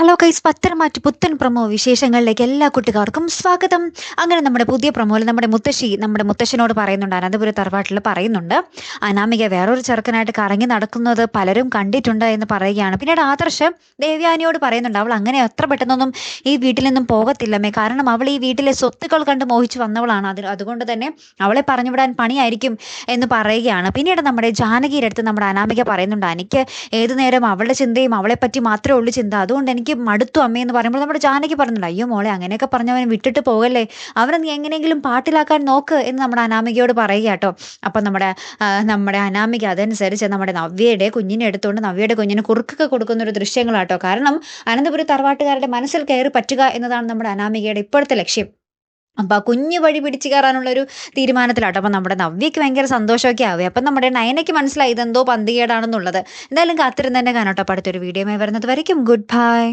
Hello കൈസ് പത്തനംമാറ്റ് പുത്തൻ promo വിശേഷങ്ങളിലേക്ക് എല്ലാ കുട്ടികാർക്കും സ്വാഗതം. അങ്ങനെ നമ്മുടെ പുതിയ പ്രമോയിൽ നമ്മുടെ മുത്തശ്ശി നമ്മുടെ മുത്തശ്ശനോട് പറയുന്നുണ്ട് അനന്തപുര തറവാട്ടിൽ പറയുന്നുണ്ട്. അനാമിക വേറൊരു ചെറുക്കനായിട്ട് കറങ്ങി നടക്കുന്നത് പലരും കണ്ടിട്ടുണ്ട് എന്ന് പറയുകയാണ്. പിന്നീട് ആദർശ് ദേവ്യാനിയോട് പറയുന്നുണ്ട് അവൾ അങ്ങനെ എത്ര പെട്ടെന്നൊന്നും ഈ വീട്ടിൽ നിന്നും പോകത്തില്ലമ്മേ കാരണം അവൾ ഈ വീട്ടിലെ സ്വത്തുക്കൾ കണ്ട് മോഹിച്ച് വന്നവളാണ്. അത് അതുകൊണ്ട് തന്നെ അവളെ പറഞ്ഞുവിടാൻ പണിയായിരിക്കും എന്ന് പറയുകയാണ്. പിന്നീട് നമ്മുടെ ജാനകിയുടെ അടുത്ത് നമ്മുടെ അനാമിക പറയുന്നുണ്ട് എനിക്ക് ഏതു നേരം അവളുടെ ചിന്തയും അവളെ പറ്റി മാത്രമേ ഉള്ളൂ ചിന്ത. അതുകൊണ്ട് എനിക്ക് മടുത്തു അമ്മയെന്ന് പറയുമ്പോൾ നമ്മുടെ ജാനകി പറഞ്ഞില്ല അയ്യോ മോളെ അങ്ങനെയൊക്കെ പറഞ്ഞവനെ വിട്ടിട്ട് പോകല്ലേ? അവനെ നീ എങ്ങനെയെങ്കിലും പാട്ടിലാക്കാൻ നോക്ക് എന്ന് നമ്മുടെ അനാമികയോട് പറയുക കേട്ടോ. അപ്പം നമ്മുടെ നമ്മുടെ അനാമിക അതനുസരിച്ച് നമ്മുടെ നവ്യയുടെ കുഞ്ഞിനെ എടുത്തുകൊണ്ട് നവ്യയുടെ കുഞ്ഞിന് കുറുക്കൊക്കെ കൊടുക്കുന്ന ഒരു ദൃശ്യങ്ങളാട്ടോ. കാരണം അനന്തപുര തറവാട്ടുകാരുടെ മനസ്സിൽ കയറി പറ്റുക എന്നതാണ് നമ്മുടെ അനാമികയുടെ ഇപ്പോഴത്തെ ലക്ഷ്യം. അപ്പം ആ കുഞ്ഞു വഴി പിടിച്ചു കയറാനുള്ള ഒരു തീരുമാനത്തിലാട്ടോ. അപ്പം നമ്മുടെ നവ്യയ്ക്ക് ഭയങ്കര സന്തോഷമൊക്കെ ആവുക അപ്പം നമ്മുടെ നയനയ്ക്ക് മനസ്സിലായി ഇതെന്തോ പന്തികേടാണെന്നുള്ളത്. എന്തായാലും കാത്തിരുന്ന് തന്നെ കാണാട്ടോ അടുത്തൊരു വീഡിയോ വരുന്നത് വരയ്ക്കും. Good bye